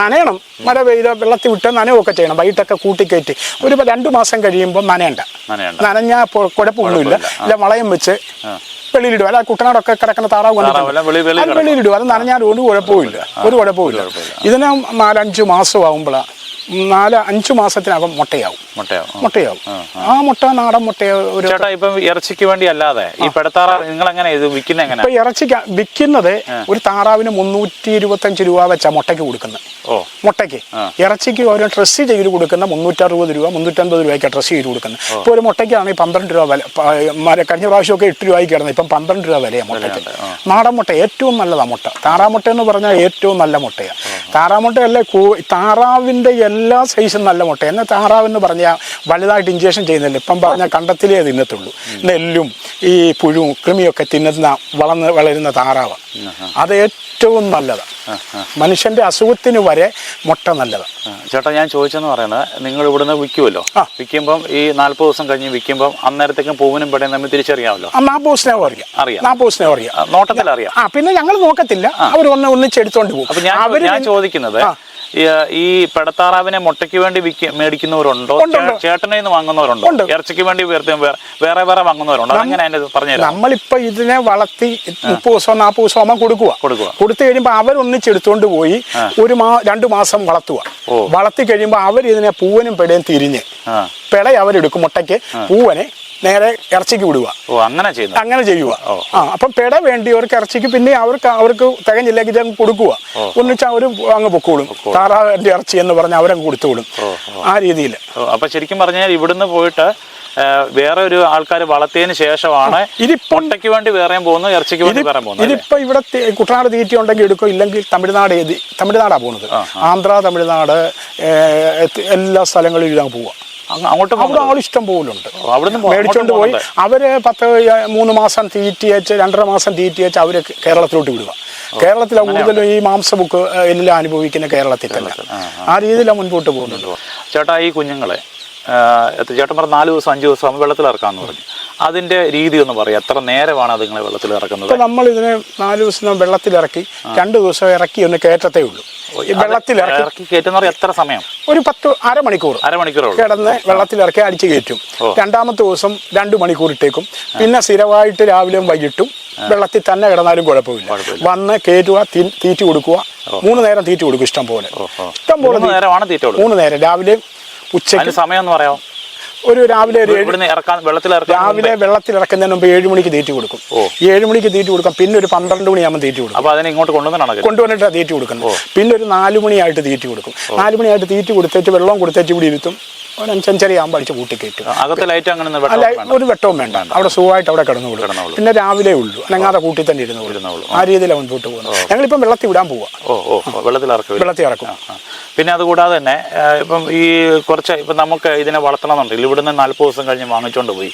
നനയണം. മഴ പെയ്ത വെള്ളത്തിൽ വിട്ട് നനയൊക്കെ ചെയ്യണം. വൈകിട്ടൊക്കെ കൂട്ടിക്കയറ്റി ഒരു രണ്ടു മാസം കഴിയുമ്പോൾ നനയണ്ട. നനഞ്ഞ നനഞ്ഞാൽ കുഴപ്പമൊന്നുമില്ല. ഇല്ല വളയം വെച്ച് വെളിയിലിടും. അല്ല കുട്ടനാടൊക്കെ കിടക്കുന്ന താറാവ് വെളിയിലിടുക അത് വെളിയിലിടും. അത് നനഞ്ഞാൽ ഒരു കുഴപ്പമില്ല ഒരു കുഴപ്പമില്ല ഇതിന് നാലഞ്ച് മാസം ആകുമ്പോഴാണ് നാല് അഞ്ച് മാസത്തിനകം മുട്ടയാവും. മുട്ടയാവും. മുട്ടയാവും. ആ മുട്ട നാടൻ മുട്ട ഒരു ചേട്ടാ ഇപ്പം ഇറച്ചിക്ക് വേണ്ടി അല്ലാതെ ഈ പെടത്താറ നിങ്ങൾ എങ്ങനെ ഇത് വിൽക്കുന്ന എങ്ങനെ ഇപ്പൊ ഇറച്ചിക്ക് വിൽക്കുന്നത് ഒരു താറാവിന് മുന്നൂറ്റി ഇരുപത്തഞ്ച് രൂപ വെച്ചാ മുട്ടയ്ക്ക് കൊടുക്കുന്നത്. ഓ. മുട്ടയ്ക്ക്. ഇറച്ചിക്ക് ഓരോ ഡ്രസ്സ് ചെയ്ത് കൊടുക്കുന്ന മുന്നൂറ്ററുപത് രൂപ മുന്നൂറ്റൻപത് രൂപയ്ക്ക് ഡ്രസ്സ് ചെയ്ത് കൊടുക്കുന്നത്. ഇപ്പോൾ ഒരു മുട്ടയ്ക്കാണെങ്കിൽ പന്ത്രണ്ട് രൂപ വില. കഴിഞ്ഞ പ്രാവശ്യമൊക്കെ എട്ട് രൂപയ്ക്ക് കിടന്നത്. ഇപ്പം പന്ത്രണ്ട് രൂപ വിലയാണ് മുട്ടയ്ക്ക്. നാടൻ മുട്ട ഏറ്റവും നല്ലതാണ് മുട്ട. താറാമുട്ട എന്ന് പറഞ്ഞാൽ ഏറ്റവും നല്ല മുട്ടയാണ് താറാമുട്ടയല്ല താറാവിന്റെ എല്ലാ സൈസും നല്ല മുട്ട. എന്നാൽ താറാവെന്ന് പറഞ്ഞാൽ വലുതായിട്ട് ഇഞ്ചക്ഷൻ ചെയ്യുന്നില്ല. ഇപ്പം പറഞ്ഞാൽ കണ്ടത്തിലേ തിന്നത്തുള്ളൂ. നെല്ലും ഈ പുഴുവും കൃമിയൊക്കെ തിന്നുന്ന വളർന്ന് വളരുന്ന താറാവ്. അത് ഏറ്റവും നല്ലതാണ് മനുഷ്യന്റെ അസുഖത്തിന് വരെ മുട്ട നല്ലതാണ് ചേട്ടാ ഞാൻ ചോദിച്ചെന്ന് പറയുന്നത് നിങ്ങൾ ഇവിടുന്ന് വിൽക്കുമല്ലോ. വിൽക്കുമ്പം ഈ നാല്പത് ദിവസം കഴിഞ്ഞ് വിൽക്കുമ്പം അന്നേരത്തേക്കും പൂവിനും പെടയും തമ്മിൽ തിരിച്ചറിയാമല്ലോ? ആ നാൽപ്പത് ദിവസത്തിനകം അറിയാം. അറിയാം. നാൽപ്പത് ദിവസത്തിനകം അറിയാം. നോട്ടത്തിൽ അറിയാം ആ പിന്നെ ഞങ്ങൾ നോക്കത്തില്ല. അവർ ഒന്ന് ഒന്നിച്ചെടുത്തോണ്ട് പോകും. അപ്പൊ ഞാൻ ചോദിക്കുന്നത്. ഈ, പെടത്താറാവിനെ മുട്ടയ്ക്ക് വേണ്ടി മേടിക്കുന്നവരുണ്ടോ. ചേട്ടനെ നിന്ന് വാങ്ങുന്നവരുണ്ടോ. ഇറച്ചിക്ക് വേണ്ടി വേറെ വേറെ വേറെ വാങ്ങുന്നവരുണ്ടോ? അങ്ങനെ അതിന്റെ പറഞ്ഞു നമ്മളിപ്പോ ഇതിനെ വളർത്തി മുപ്പത് ദിവസം നാൽപ്പത് ദിവസം ആകുമ്പോൾ കൊടുക്കുക കൊടുക്കുക. കൊടുത്തു കഴിയുമ്പോൾ അവരൊന്നിച്ചെടുത്തോണ്ട് പോയി ഒരു മാ രണ്ടു മാസം വളർത്തുക. വളർത്തി കഴിയുമ്പോൾ അവർ ഇതിനെ പൂവനും പെടയും തിരിഞ്ഞ് പിള അവരെടുക്കും മുട്ടയ്ക്ക്. പൂവനെ നേരെ ഇറച്ചിക്ക് വിടുക. ഓ അങ്ങനെ ചെയ്യുന്നു അങ്ങനെ ചെയ്യുക. ആ അപ്പൊ വേണ്ടി വേണ്ടിയവർക്ക് ഇറച്ചിക്ക് പിന്നെ അവർക്ക് അവർക്ക് തികഞ്ഞില്ലെങ്കിൽ ഇതങ്ങ് കൊടുക്കുക. ഒന്നിച്ച് അവർ അങ്ങ് പൊക്കോളും. താറാവിന്റെ ഇറച്ചി എന്ന് പറഞ്ഞ് അവരങ്ങ് കൊടുത്തുവിടും ആ രീതിയിൽ അപ്പൊ ശരിക്കും പറഞ്ഞാൽ ഇവിടുന്ന് പോയിട്ട് വേറെ ഒരു ആൾക്കാർ വളർത്തിയതിന് ശേഷമാണ് ഇതിപ്പം മുട്ടയ്ക്ക് വേണ്ടി വേറെയും പോകുന്നു ഇറച്ചിക്ക് വേണ്ടി വേറെ പോകുന്നു? ഇതിപ്പോ ഇവിടെ കുട്ടനാട് തീറ്റി ഉണ്ടെങ്കിൽ എടുക്കും. ഇല്ലെങ്കിൽ തമിഴ്നാട് ഏത് തമിഴ്നാടാ പോകുന്നത്. ആന്ധ്ര തമിഴ്നാട് എല്ലാ സ്ഥലങ്ങളിലും ഇതാണ് പോവാ. അങ്ങ് അങ്ങോട്ട് അവിടെ ആൾ ഇഷ്ടം പോലുണ്ട്. അവിടെ മേടിച്ചോണ്ട് പോയി. അവർ പത്ത് മൂന്ന് മാസം തീറ്റി അയച്ച് രണ്ടര മാസം തീറ്റി അയച്ച് അവർ കേരളത്തിലോട്ട് വിടുക. കേരളത്തിലാണ് കൂടുതലും ഈ മാംസബുക്ക് എല്ലാം അനുഭവിക്കുന്ന കേരളത്തിൽ തന്നെ. ആ രീതിയിലാണ് മുൻപോട്ട് പോകുന്നുണ്ട് ചേട്ടാ ഈ കുഞ്ഞുങ്ങളെ ചേട്ടൻ പറഞ്ഞ നാല് ദിവസം അഞ്ച് ദിവസം വെള്ളത്തിൽ ഇറക്കാന്ന് പറഞ്ഞു. അതിന്റെ രീതി ഒന്ന് പറയാം. എത്ര നേരമാണ് അതുങ്ങളെ വെള്ളത്തിൽ ഇറക്കുന്നത്? ഇപ്പൊ നമ്മൾ ഇതിനെ നാല് ദിവസം വെള്ളത്തിൽ ഇറക്കി രണ്ട് ദിവസം ഇറക്കി ഒന്ന് കയറ്റത്തേ ഉള്ളൂ. ഈ വെള്ളത്തിലിറക്കി ഇറക്കി കയറ്റുന്ന എത്ര സമയം? ഒരു പത്ത് അരമണിക്കൂർ. അരമണിക്കൂർ കിടന്ന് കിടന്ന് വെള്ളത്തിലിറക്കി അടിച്ചു കയറ്റും. രണ്ടാമത്തെ ദിവസം രണ്ട് മണിക്കൂർ ഇട്ടേക്കും. പിന്നെ സ്ഥിരമായിട്ട് രാവിലെയും വൈകിട്ടും വെള്ളത്തിൽ തന്നെ കിടന്നാലും കുഴപ്പമില്ല. വന്ന് കയറ്റുക തീറ്റ കൊടുക്കുക. മൂന്ന് നേരം തീറ്റി കൊടുക്കും ഇഷ്ടം പോലെ. ഇഷ്ടം പോലെ മൂന്ന് നേരം. രാവിലെ ഉച്ചയ്ക്ക് സമയം എന്ന് പറയാമോ? ഒരു രാവിലെ ഒരു ഇവിടുന്ന് ഇറക്കാൻ വെള്ളത്തിൽ രാവിലെ വെള്ളത്തിൽ ഇറക്കുന്നതിന് മുമ്പ് ഏഴ് മണിക്ക് തീറ്റി കൊടുക്കും. ഏഴ് മണിക്ക് തീറ്റി കൊടുക്കാം. പിന്നെ ഒരു പന്ത്രണ്ട് മണിയാകുമ്പോൾ തീറ്റി കൊടുക്കും. അപ്പൊ അതിനെ ഇങ്ങോട്ട് കൊണ്ടുവന്നാണ് കൊണ്ടുവന്നിട്ട് തീറ്റി കൊടുക്കുന്നത്. പിന്നെ ഒരു നാല് മണിയായിട്ട് തീറ്റി കൊടുക്കും. നാല് മണിയായിട്ട് തീറ്റി കൊടുത്തേച്ച് വെള്ളം കൊടുത്തേച്ച് ഇവിടെ ഇരുത്തും. ഒരു അഞ്ചഞ്ചര ആകുമ്പോൾ അടിച്ച് കൂട്ടി കയറ്റും. ഒരു വെട്ടവും വേണ്ട. അവിടെ സുഖമായിട്ട് അവിടെ കിടന്നു കൊടുക്കണം പിന്നെ രാവിലെ ഉള്ളൂ. അനങ്ങാതെ കൂട്ടി തന്നെ ഇരുന്നു. ആ രീതിയിലാണ് മുൻപോട്ട് പോകുന്നത്. ഞങ്ങളിപ്പം വെള്ളത്തിൽ വിടാൻ പോവാ. വെള്ളത്തിൽ ഇറക്കും. വെള്ളത്തിൽ ഇറക്കും. പിന്നെ അതുകൂടാതെ തന്നെ ഇപ്പം ഈ കുറച്ച് ഇപ്പം നമുക്ക് ഇതിനെ വളർത്തണമെന്നുണ്ടെങ്കിൽ ഇവിടുന്ന് നാല്പത് ദിവസം കഴിഞ്ഞ് വാങ്ങിച്ചോണ്ട് പോയി.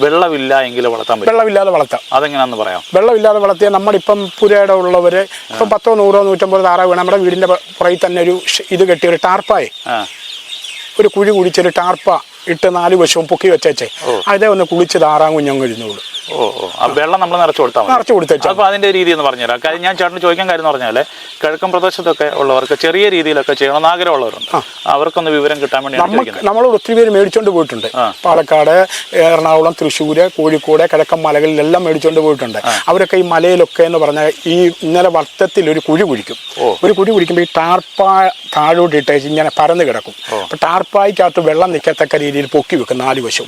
വെള്ളമില്ല എങ്കിൽ വളർത്താൻ പറ്റും. വെള്ളമില്ലാതെ വളർത്താം. അതെങ്ങനെയാണെന്ന് പറയാം? വെള്ളമില്ലാതെ വളർത്തിയ നമ്മളിപ്പം പുരയുടെ ഉള്ളവര് ഇപ്പം പത്തോ നൂറോ നൂറ്റമ്പത് താറാവ് വേണം നമ്മുടെ വീടിന്റെ പുറകിൽ തന്നെ ഒരു ഇത് കെട്ടിയ ഒരു ടാർപ്പായി. ഒരു കുഴി കുടിച്ചൊരു ടാർപ്പ. ഇട്ട് നാല് വശവും പൊക്കി വെച്ചേച്ചേ. അതേ ഒന്ന് കുളിച്ച് താറാൻ കുഞ്ഞങ്ങ് കഴിഞ്ഞോളൂ ഓ വെള്ളം നമ്മൾ നിറച്ചു കൊടുത്താൽ നിറച്ചു കൊടുത്തേച്ചു അപ്പൊ അതിന്റെ രീതി എന്ന് പറഞ്ഞുതരാം. കാര്യം ഞാൻ ചേട്ടന് ചോദിക്കാൻ കാര്യം എന്ന് പറഞ്ഞാൽ കിഴക്കൻ പ്രദേശത്തൊക്കെ ഉള്ളവർക്ക് ചെറിയ രീതിയിലൊക്കെ ചെയ്യണം ആഗ്രഹമുള്ളവരുണ്ട്. അവർക്കൊന്ന് വിവരം കിട്ടാൻ വേണ്ടി നമ്മൾ ഒത്തിരി പേര് മേടിച്ചോണ്ട് പോയിട്ടുണ്ട്. പാലക്കാട് എറണാകുളം തൃശ്ശൂര് കോഴിക്കോട് കിഴക്കൻ മലകളിലെല്ലാം മേടിച്ചോണ്ട് പോയിട്ടുണ്ട്. അവരൊക്കെ ഈ മലയിലൊക്കെ എന്ന് പറഞ്ഞാൽ ഈ ഇന്നലെ വർത്തത്തിൽ ഒരു കുഴി കുഴിക്കും. ഒരു കുഴി കുഴിക്കുമ്പോൾ ഈ ടാർപ്പ താഴോട്ട് ഇട്ടേച്ച് ഇങ്ങനെ പരന്ന് കിടക്കും. അപ്പൊ ടാർപ്പായ്ക്കകത്ത് വെള്ളം നിൽക്കത്തക്ക രീതിയിൽ പൊക്കി വെക്കും നാല് വശവും.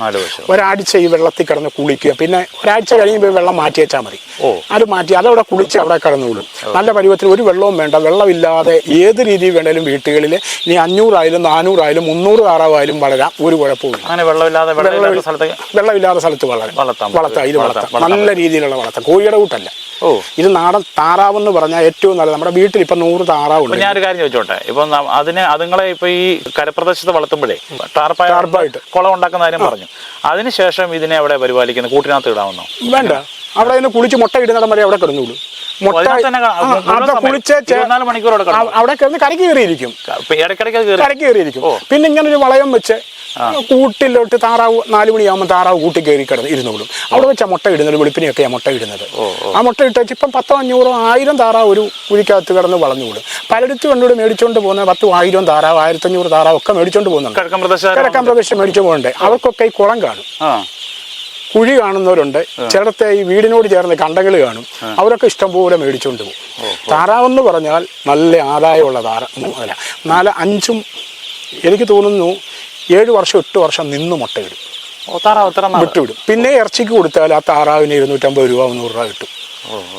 ഒരാഴ്ച ഈ വെള്ളത്തിൽ കിടന്ന് കുളിക്കുക. പിന്നെ ഒരാഴ്ച കഴിയുമ്പോൾ വെള്ളം മാറ്റി വെച്ചാൽ മതി. അത് മാറ്റി അതവിടെ കുളിച്ച് അവിടെ കിടന്നുകൊള്ളും നല്ല പരുവത്തിൽ ഒരു വെള്ളവും വേണ്ട. വെള്ളമില്ലാതെ ഏത് രീതിയിൽ വേണേലും വീട്ടുകളിൽ ഇനി അഞ്ഞൂറായാലും നാനൂറായാലും മുന്നൂറ് താറാവായാലും വളരാം. ഒരു കുഴപ്പമില്ല അങ്ങനെ വെള്ളമില്ലാതെ വെള്ളമില്ലാത്ത സ്ഥലത്ത് വളരാം. വളർത്താം. ഇത് വളർത്താം, നല്ല രീതിയിലുള്ള വളർത്താം. കോഴിയുടെ കൂട്ടല്ല. ഓ. ഇത് നാടൻ താറാവ് എന്ന് പറഞ്ഞാൽ ഏറ്റവും നല്ലത്. നമ്മുടെ വീട്ടിൽ ഇപ്പൊ നൂറ് താറാവുണ്ട്. അപ്പൊ ഞാനൊരു കാര്യം ചോദിച്ചോട്ടെ? ഇപ്പൊ അതിന് അതുങ്ങളെ ഇപ്പൊ ഈ കരപ്രദേശത്ത് വളർത്തുമ്പോഴേ ടാർപ്പായ ടാർപ്പായിട്ട്. കുളം ഉണ്ടാക്കുന്ന കാര്യം പറഞ്ഞു. അതിനുശേഷം ഇതിനെ അവിടെ പരിപാലിക്കുന്നത് കൂട്ടിനകത്ത് ഇടാവുന്നോ. വേണ്ട. അവിടെ നിന്ന് കുളിച്ച് മുട്ട ഇടുന്നിടം വരെ അവിടെ കിടന്നുള്ളൂ. മുട്ട അവിടെ. മണിക്കൂർ അവിടെ കിടന്നു കരക്ക് കയറിയിരിക്കും കരക്ക് കയറിയിരിക്കും പിന്നെ ഇങ്ങനെ ഒരു വളയം വെച്ച് കൂട്ടിലോട്ട് താറാവ് നാല് മണിയാകുമ്പോൾ താറാവ് കൂട്ടി കയറി കിടന്ന് ഇരുന്നോളും. അവിടെ വെച്ചാൽ മുട്ട ഇടുന്നത് വെളുപ്പിനെയൊക്കെയാണ് മുട്ട ഇടുന്നത്. ആ മുട്ട ഇട്ട് വെച്ച് ഇപ്പം പത്തോ അഞ്ഞൂറോ ആയിരം താറാവ് ഒരു കുഴിക്കകത്ത് കിടന്ന് വളഞ്ഞുകൂടും പലയിടത്തും കണ്ടോട് മേടിച്ചുകൊണ്ട് പോകുന്ന പത്തും ആയിരം താറാവ് ആയിരത്തഞ്ഞൂറ് താറാവ് ഒക്കെ മേടിച്ചുകൊണ്ട് പോകുന്നുണ്ട്. കിഴക്കൻ പ്രദേശം മേടിച്ചു പോകുന്നുണ്ട്. അവർക്കൊക്കെ ഈ കുളം കാണും. കുഴി കാണുന്നവരുണ്ട്. ചിലത്തെ ഈ വീടിനോട് ചേർന്ന് കണ്ടകൾ കാണും. അവരൊക്കെ ഇഷ്ടംപോലെ മേടിച്ചുകൊണ്ട് പോകും. താറാവെന്ന് പറഞ്ഞാൽ നല്ല ആദായമുള്ള താറ അല്ല നാല് അഞ്ചും എനിക്ക് തോന്നുന്നു ഏഴ് വർഷം എട്ട് വർഷം നിന്ന് മുട്ടയിടും. വിട്ടുവിടും. പിന്നെ ഇറച്ചിക്ക് കൊടുത്താൽ ആ താറാവിന് ഇരുന്നൂറ്റമ്പത് രൂപ മുന്നൂറ് രൂപ കിട്ടും.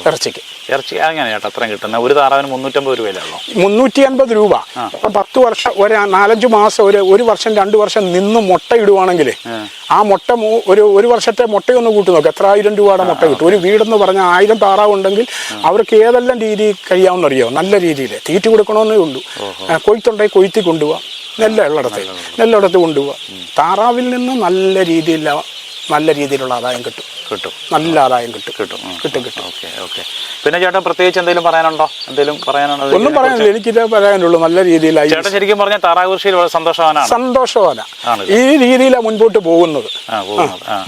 ഇറച്ചിക്ക്. ഇറച്ചി അങ്ങനെ ചേട്ടാ അത്രയും കിട്ടുന്ന. ഒരു താറാവിന് മുന്നൂറ്റമ്പത് രൂപയിലാണല്ലോ മുന്നൂറ്റി അൻപത് രൂപ. അപ്പം പത്ത് വർഷം ഒരു നാലഞ്ച് മാസം ഒരു ഒരു വർഷം രണ്ട് വർഷം നിന്ന് മുട്ട ഇടുവാണെങ്കിൽ ആ. മുട്ട ഒരു ഒരു വർഷത്തെ മുട്ടയൊന്ന് കൂട്ടി നോക്കുക എത്ര ആയിരം രൂപയുടെ മുട്ട കിട്ടും. ഒരു വീടെന്ന് പറഞ്ഞാൽ ആയിരം താറാവ് ഉണ്ടെങ്കിൽ അവർക്ക് ഏതെല്ലാം രീതി കഴിയാവുന്ന അറിയാമോ നല്ല രീതിയിൽ തീറ്റി കൊടുക്കണമെന്നേ ഉള്ളൂ. കൊയ്ത്തുണ്ടെങ്കിൽ കൊയ്ത്തി കൊണ്ടുപോവാം. നെല്ല ഉള്ളിടത്ത് നെല്ലിടത്ത് കൊണ്ടുപോവാം. താറാവിൽ നിന്ന് നല്ല രീതിയിൽ നല്ല രീതിയിലുള്ള ആദായം കിട്ടും. കിട്ടും. നല്ല ആദായം കിട്ടും. കിട്ടും. കിട്ടും കിട്ടും. Okay okay. പിന്നെ ചേട്ടൻ പ്രത്യേകിച്ച് എന്തെങ്കിലും പറയാനുണ്ടോ? എന്തെങ്കിലും പറയാനുണ്ടോ ഒന്നും പറയാനില്ല. എനിക്കിത് പറയാനുള്ളൂ നല്ല രീതിയിലായി ചേട്ടൻ ശരിക്കും പറഞ്ഞാൽ താറാവ് കൃഷിയിൽ വളരെ സന്തോഷവാനാണ്. സന്തോഷമാണ് ഈ രീതിയിലാണ് മുൻപോട്ട് പോകുന്നത്.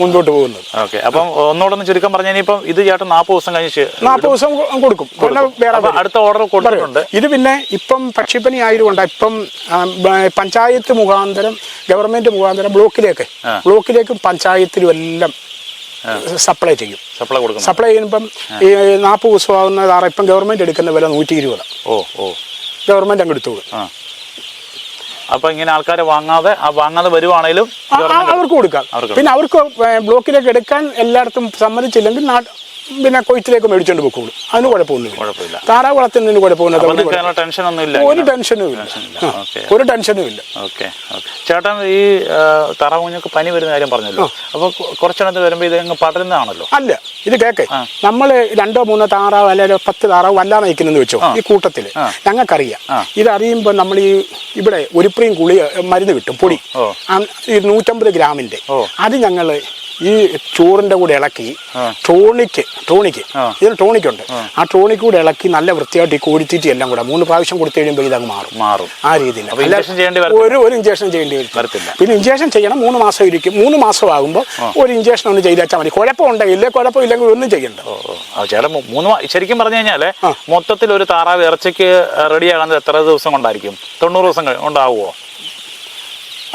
മുൻപോട്ട് പോകുന്നത്. ഓക്കെ. അപ്പം ഒന്നുകൂടെ ഒന്ന് ചുരുക്കം പറഞ്ഞാൽ ഇനിയിപ്പം ഇത് ചേട്ടൻ നാൽപ്പത് ദിവസം കഴിഞ്ഞ് നാൽപ്പത് ദിവസം കൊടുക്കും. പിന്നെ വേറെ അടുത്ത ഓർഡർ കൊടുക്കുന്നുണ്ട് ഇത് പിന്നെ ഇപ്പം പക്ഷിപ്പനി ആയതുകൊണ്ട് ഇപ്പം പഞ്ചായത്ത് മുഖാന്തരം ഗവൺമെന്റ് മുഖാന്തരം ബ്ലോക്കിലേക്ക് ബ്ലോക്കിലേക്കും പഞ്ചായത്തിലും എല്ലാം സപ്ലൈ ചെയ്യും. സപ്ലൈ കൊടുക്കും സപ്ലൈ ചെയ്യുമ്പം ഈ നാൽപ്പത് ദിവസം ആകുന്ന താറ ഇപ്പം ഗവൺമെന്റ് എടുക്കുന്ന വില നൂറ്റി ഇരുപത് ഓ ഓ. ഗവൺമെന്റ് അങ്ങ് എടുത്തു അപ്പോൾ അപ്പൊ ഇങ്ങനെ ആൾക്കാരെ വാങ്ങാതെ ആ വാങ്ങാതെ വരുവാണേലും ആ, അവർക്ക് കൊടുക്കാം. പിന്നെ അവർക്ക് ബ്ലോക്കിലേക്ക് എടുക്കാൻ എല്ലായിടത്തും സമ്മതിച്ചില്ലെങ്കിൽ പിന്നെ കൊയ്ത്തിലേക്ക് മേടിച്ചോണ്ട് പോയിക്കോളും അതിന് കുഴപ്പമൊന്നുമില്ല. കുഴപ്പമില്ല. താറാവ് വളർത്തുന്നതിന് കുഴപ്പമൊന്നുമില്ല. അപ്പൊ ഒരു ടെൻഷനും ഇല്ല ഒരു ടെൻഷനും ഇല്ല ഓക്കെ. ചേട്ടൻ ഈ താറാവ് കുഞ്ഞൊക്കെ പനി വരുന്ന കാര്യം പറഞ്ഞല്ലോ. അപ്പൊ കുറച്ചെണ്ണത്തിൽ കുറച്ചെണ്ണത്ത് വരുമ്പോ ഇത് അങ്ങ് പടരുന്നതാണല്ലോ? അല്ല ഇത് കേക്കെ. നമ്മൾ രണ്ടോ മൂന്നോ താറാവ് അല്ലെങ്കിൽ പത്ത് താറാവ് വല്ലാതെ നയിക്കുന്നെന്ന് വെച്ചോ? ഈ കൂട്ടത്തിൽ. ഞങ്ങൾക്കറിയാം. ഇത് അറിയുമ്പോൾ നമ്മൾ ഈ ഇവിടെ ഒരുപ്രിയും കുളി മരുന്ന് കിട്ടും പൊടി. ഈ നൂറ്റമ്പത് ഗ്രാമിന്റെ. അത് ഞങ്ങൾ ഈ ചോറിന്റെ കൂടെ ഇളക്കി ടോണിക്ക് ടോണിക്ക്. ഇതിൽ ടോണിക്ക് ടോണിക്കുണ്ട്. ആ. ടോണിക്ക് കൂടെ ഇളക്കി നല്ല വൃത്തിയായിട്ട് ഈ കോഴിത്തീറ്റി എല്ലാം കൂടെ മൂന്ന് പ്രാവശ്യം കൊടുത്തു കഴിയുമ്പോൾ ഇതങ്ങ് മാറും. മാറും. ആ രീതിയിൽ. ചെയ്യേണ്ടി? ഒരു ഒരു ഇഞ്ചക്ഷൻ ചെയ്യേണ്ടി വരും വരത്തില്ല. പിന്നെ ഇഞ്ചക്ഷൻ ചെയ്യണം മൂന്ന് മാസം ഇരിക്കും. മൂന്ന് മാസം ആകുമ്പോൾ ഒരു ഇഞ്ചക്ഷൻ ഒന്ന് ചെയ്താൽ മതി. കുഴപ്പമുണ്ടെങ്കിൽ കുഴപ്പമില്ലെങ്കിൽ ഒന്നും ചെയ്യണ്ട. ഓ ഓ. ആ ചേട്ടൻ മൂന്ന് ശരിക്കും പറഞ്ഞു കഴിഞ്ഞാൽ മൊത്തത്തിൽ ഒരു താറാവ് ഇറച്ചിക്ക് റെഡിയാകുന്നത് എത്ര ദിവസം കൊണ്ടായിരിക്കും? തൊണ്ണൂറ് ദിവസം ഉണ്ടാവുമോ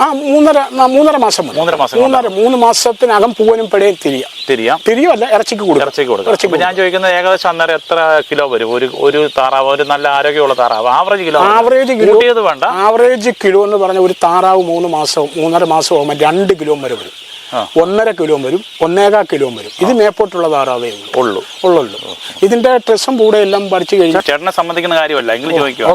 ആ മൂന്നര മൂന്നര മാസം മൂന്നര മാസം മൂന്നര മൂന്ന് മാസത്തിനകം പൂവനും പിഴയും തിരിയാം. തിരിയാം. തിരിയുമല്ല ഇറച്ചിക്ക് കൊടുക്കും. ഇറച്ചിക്ക് കൊടുക്കും. ഞാൻ ചോദിക്കുന്നത് ഏകദേശം അന്നേരം എത്ര കിലോ വരും? ഒരു ഒരു താറാവ് ഒരു നല്ല ആരോഗ്യമുള്ള താറാവ്. ആവറേജ് കിലോ ആവറേജ് കിലോ കൂട്ടിയത് വേണ്ട. ആവറേജ് കിലോ എന്ന് പറഞ്ഞ ഒരു താറാവ് മൂന്ന് മാസവും മൂന്നര മാസവും ആകുമ്പോൾ രണ്ട് കിലോ വരെ വരും. ഒന്നര കിലോ വരും ഒന്നേകാ കിലോ വരും. ഇത് മേപ്പോട്ടുള്ള താറാവേ ഉള്ളൂ. ഉള്ളൂ. ഇതിന്റെ ഡ്രസ്സും കൂടെ എല്ലാം പഠിച്ചു കഴിഞ്ഞാൽ ചേട്ടനെ സംബന്ധിക്കുന്ന കാര്യമല്ല എങ്കിലും ചോദിക്കുക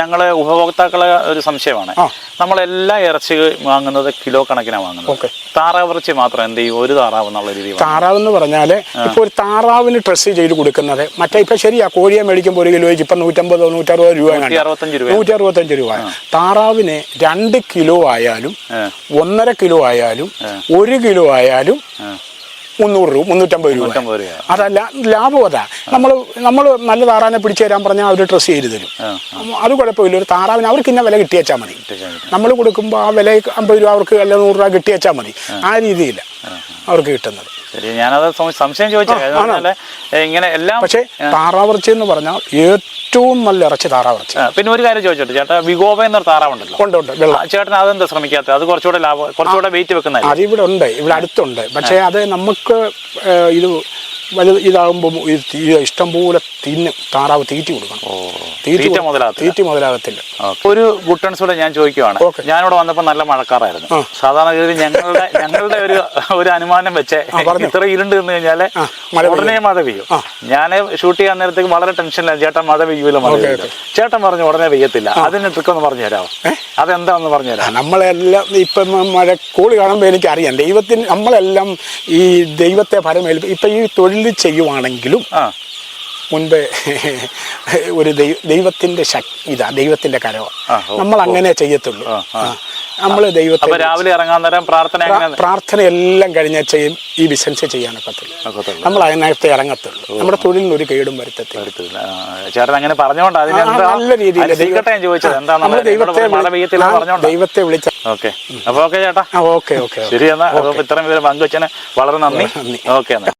ഞങ്ങൾ ഉപഭോക്താക്കളെ ഒരു സംശയമാണ്. നമ്മളെല്ലാ ഇറച്ചി വാങ്ങുന്നത് കിലോ കണക്കിനാണ് വാങ്ങുന്നത്. താറാവ് ഇറച്ചി മാത്രം എന്ത് ചെയ്യും? ഒരു താറാവ് എന്നുള്ള രീതി. താറാവ് എന്ന് പറഞ്ഞാൽ ഇപ്പൊ ഒരു താറാവിന് ഡ്രസ്സ് ചെയ്ത് കൊടുക്കുന്നത് മറ്റേ ഇപ്പൊ ശരിയാ കോഴിയെ മേടിക്കുമ്പോൾ ഒരു കിലോയ്ക്ക് ഇപ്പൊ നൂറ്റമ്പതോ നൂറ്ററുപത് രൂപ നൂറ്റി അറുപത്തഞ്ച് രൂപ താറാവിന് രണ്ട് കിലോ ആയാലും. ഒന്നര കിലോ ആയാലും ഒരു കിലോ ആയാലും മുന്നൂറ് രൂപ മുന്നൂറ്റമ്പത് രൂപ. അതല്ല ലാഭം അതാ. നമ്മൾ നമ്മൾ നല്ല താറാവിനെ പിടിച്ചു തരാൻ പറഞ്ഞാൽ അവർ ഡ്രസ്സ് ചെയ്ത് തരും. അത് കുഴപ്പമില്ല. ഒരു താറാവിന് അവർക്ക് ഇന്ന വില കിട്ടിയേച്ചാൽ മതി. നമ്മൾ കൊടുക്കുമ്പോൾ ആ വില അമ്പത് രൂപ അവർക്ക് അല്ല നൂറ് രൂപ കിട്ടിയേച്ചാൽ മതി. ആ രീതിയില്ല. അവർക്ക് കിട്ടുന്നത്. ശരി ഞാനത് സംശയം ചോദിച്ചത് കാരണം ഇങ്ങനെ എല്ലാം പക്ഷേ താറാവിറച്ചി എന്ന് പറഞ്ഞാൽ ഏറ്റവും നല്ല ഇറച്ചി താറാവിറച്ചി. പിന്നെ ഒരു കാര്യം ചോദിച്ചോട്ടെ ചേട്ടാ വിഗോബ എന്നൊരു താറാവുണ്ടല്ലോ ഉണ്ട് ഉണ്ട് ചേട്ടൻ അതെന്താ ശ്രമിക്കാത്തത്? അത് കുറച്ചുകൂടെ ലാഭം കുറച്ചുകൂടെ വെയിറ്റ് വെക്കുന്നതായിരിക്കും. അതിവിടെ ഉണ്ട് ഇവിടെ അടുത്തുണ്ട്. പക്ഷേ അത് നമുക്ക് ഇത് വലുത് ഇതാകുമ്പോൾ ഇത് തീ- ഇഷ്ടംപോലെ തിന്ന് താറാവ് തീറ്റി കൊടുക്കണം. തീറ്റി മുതലാകത്തില്ല. തീറ്റി മുതലാകത്തില്ല. ഒരു കൂടെ ഞാൻ ചോദിക്കുവാണ്. ഞാനിവിടെ വന്നപ്പോൾ നല്ല മഴക്കാറായിരുന്നു. സാധാരണ ഗതിയിൽ ഞങ്ങളുടെ ഞങ്ങളുടെ ഒരു ഒരു അനുമാനം വെച്ചേ പറഞ്ഞോ. ഇത്ര ഇരുണ്ട് എന്ന് കഴിഞ്ഞാൽ ആ, മഴ ഉടനെ മഴ പെയ്യും. ആ. ഞാൻ ഷൂട്ട് ചെയ്യാൻ നേരത്തേക്ക് വളരെ ടെൻഷനിലാണ് ചേട്ടൻ മഴ പെയ്യൂല മഴ പെയ്യൂല. ചേട്ടൻ പറഞ്ഞു ഉടനെ പെയ്യത്തില്ല. അതിന് ട്രിക്ക് ഒന്ന് പറഞ്ഞു തരാമോ? അതെന്താന്ന് പറഞ്ഞു തരാം നമ്മളെല്ലാം ഇപ്പം കാണുമ്പോ കാണുമ്പോൾ എനിക്കറിയാം. ദൈവത്തിന് നമ്മളെല്ലാം ഈ ദൈവത്തെ ഫലമേൽപ്പ് ഇപ്പം ഈ തൊഴിൽ ചെയ്യുവാണെങ്കിലും ആ. മുൻപ് (laughs) ഒരു ദൈവ ദൈവത്തിന്റെ ശക്തി ഇതാ ദൈവത്തിന്റെ കരവ. നമ്മൾ അങ്ങനെ ചെയ്യത്തുള്ളൂ. നമ്മൾ ദൈവത്തെ രാവിലെ ഇറങ്ങാൻ നേരം പ്രാർത്ഥന പ്രാർത്ഥന എല്ലാം കഴിഞ്ഞാൽ ചെയ്യും. ഈ ബിസിനസ് ചെയ്യാൻ ഒക്കത്തുള്ളൂ? നമ്മൾ അതിനകത്ത് ഇറങ്ങത്തുള്ളൂ. നമ്മുടെ തൊഴിലിന് ഒരു കേടും വരുത്തത്തില്ല. ചേട്ടൻ അങ്ങനെ പറഞ്ഞോണ്ട് നല്ല രീതിയിൽ ദൈവത്തെ ദൈവത്തെ വിളിച്ച ഓക്കെ. അപ്പൊ ഓക്കെ ചേട്ടാ. ഓക്കെ ഓക്കെ ശരി എന്നാ. ഇത്രയും പേര് പങ്കുവച്ചന് വളരെ നന്ദി. ഓക്കെ എന്നാ.